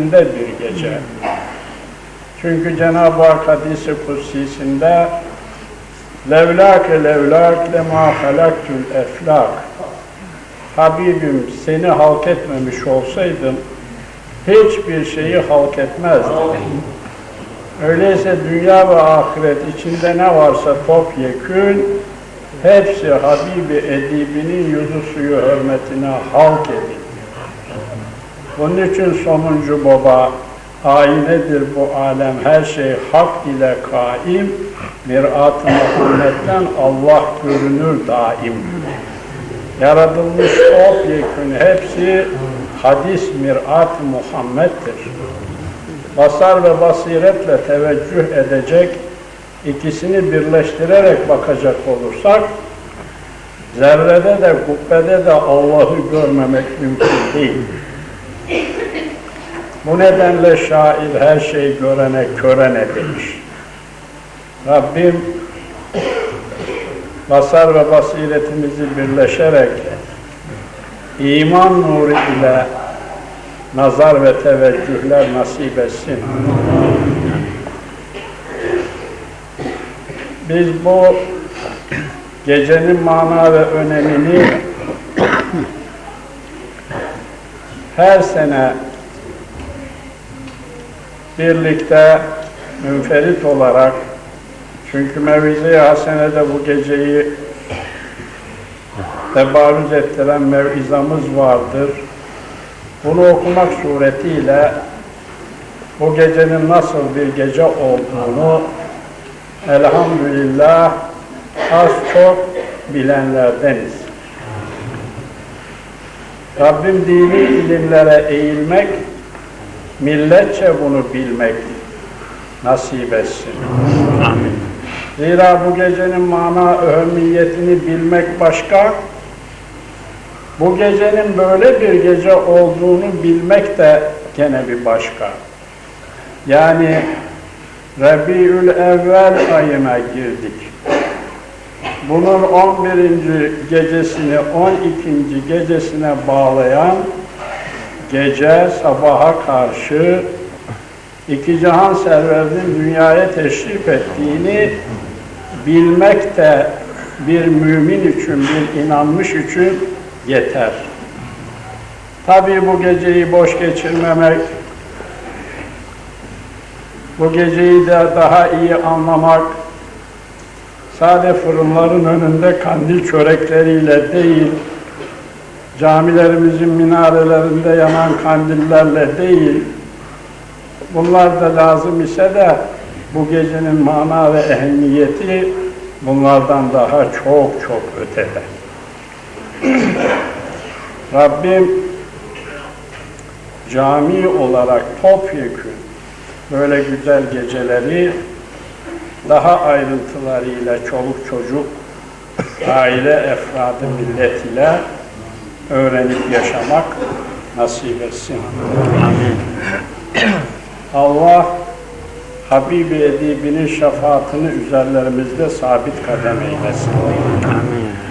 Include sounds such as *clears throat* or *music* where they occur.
bir gece. Çünkü Cenab-ı Hak hadisi kutsisinde levlâke levlâk lemâ halaktül eflâk Habibim seni halk etmemiş olsaydım hiçbir şeyi halk etmezdim. Öyleyse dünya ve ahiret içinde ne varsa topyekün hepsi Habibi Edibi'nin yüzü suyu hürmetine halk edildi. Bunun için sonuncu baba aynedir bu alem her şey hak ile kaim mirat-ı Muhammed'den Allah görünür daim. Yaratılmış topyekün hepsi hadis mirat-ı Muhammed'dir. Basar ve basiretle teveccüh edecek, ikisini birleştirerek bakacak olursak, zerrede de kubbede de Allah'ı görmemek mümkün değil. Bu nedenle şair her şey görene körene demiş. Rabbim basar ve basiretimizi birleşerek iman nuru ile nazar ve teveccühler nasip etsin. Biz bu gecenin mana ve önemini her sene birlikte münferit olarak çünkü Mevize-i Hasene'de bu geceyi tebarüz ettiren mevizamız vardır. Bunu okumak suretiyle bu gecenin nasıl bir gece olduğunu elhamdülillah az çok bilenlerdeniz. Rabbim dini ilimlere eğilmek, milletçe bunu bilmek nasip etsin. Amin. Zira bu gecenin mana öhemmiyetini bilmek başka, bu gecenin böyle bir gece olduğunu bilmek de gene bir başka. Yani Rabiül Evvel ayına girdik. Bunun 11. gecesini 12. gecesine bağlayan gece sabaha karşı iki cihan serverinin dünyaya teşrif ettiğini bilmek de bir mümin için, bir inanmış için yeter. Tabii bu geceyi boş geçirmemek, bu geceyi de daha iyi anlamak, sade fırınların önünde kandil çörekleriyle değil, camilerimizin minarelerinde yanan kandillerle değil, bunlar da lazım ise de bu gecenin mana ve ehemmiyeti bunlardan daha çok çok ötede. *clears throat* Rabbim cami olarak topyekün böyle güzel geceleri daha ayrıntılarıyla çoluk çocuk, aile efradı millet ile öğrenip yaşamak nasip etsin. Amin. Allah Habibi Edibi'nin şefaatini üzerlerimizde sabit kadem eylesin. Amin.